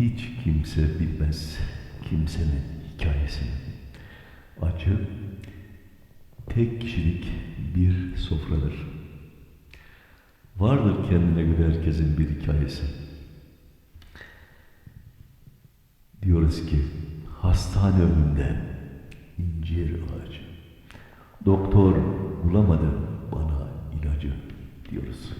Hiç kimse bilmez kimsenin hikayesini. Acı tek kişilik bir sofradır. Vardır kendine göre herkesin bir hikayesi. Diyoruz ki hastane önünde incir ağacı. Doktor bulamadı bana ilacı diyoruz.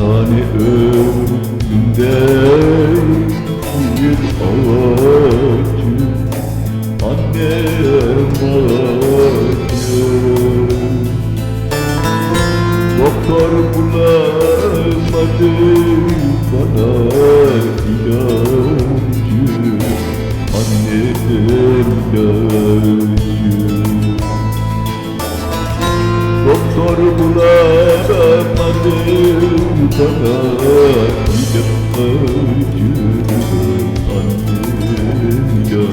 Hastane önünde bir ağacı Annem ağacı Doktor bulamadı bana ilacı Annem ilacı Doktor bulamadı bana ilacı Annem ilacı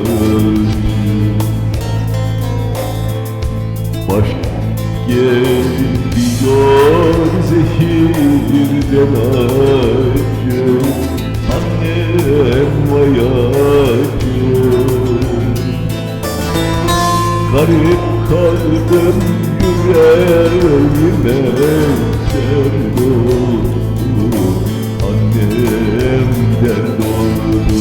Baş geliyor zehirden acı Annem vay acı Garip kaldım yüreğime dert oldu Annem dert oldu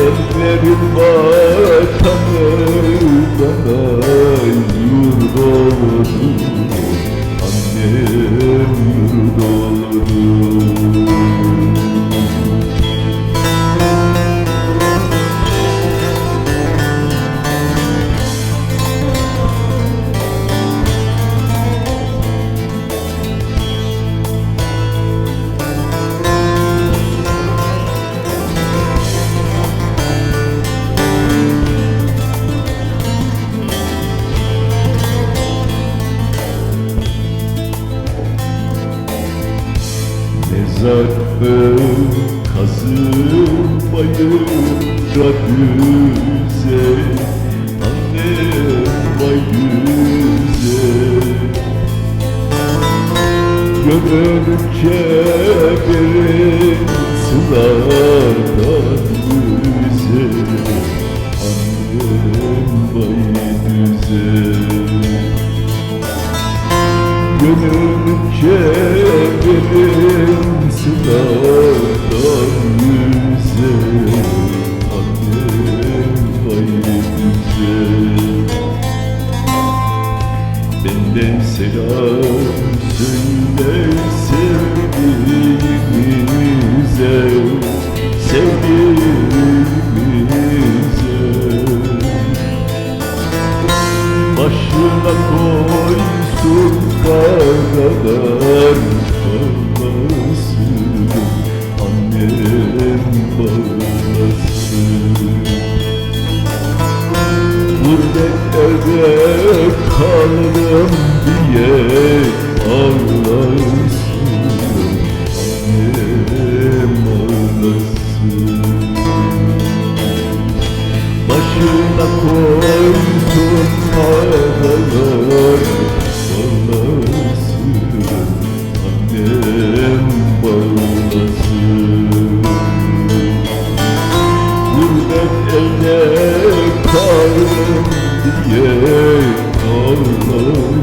Ellerim vatanı bana yurt oldu Annem yurt oldu Mezarı kazımayınca güzel Annem vay güzel Gömülünce bir sılardan güzel Annem vay güzel Gönül çevirin sınadan yüze Annem vay güzel Benden selam söyle sevdiğimize Sevdiğimize Başına koysun nerede kaldım diye ağlarsın Annem ağlarsın Başına koydum ağlar Ağlarsın annem bağlasın. Gurbet ele diye ağlar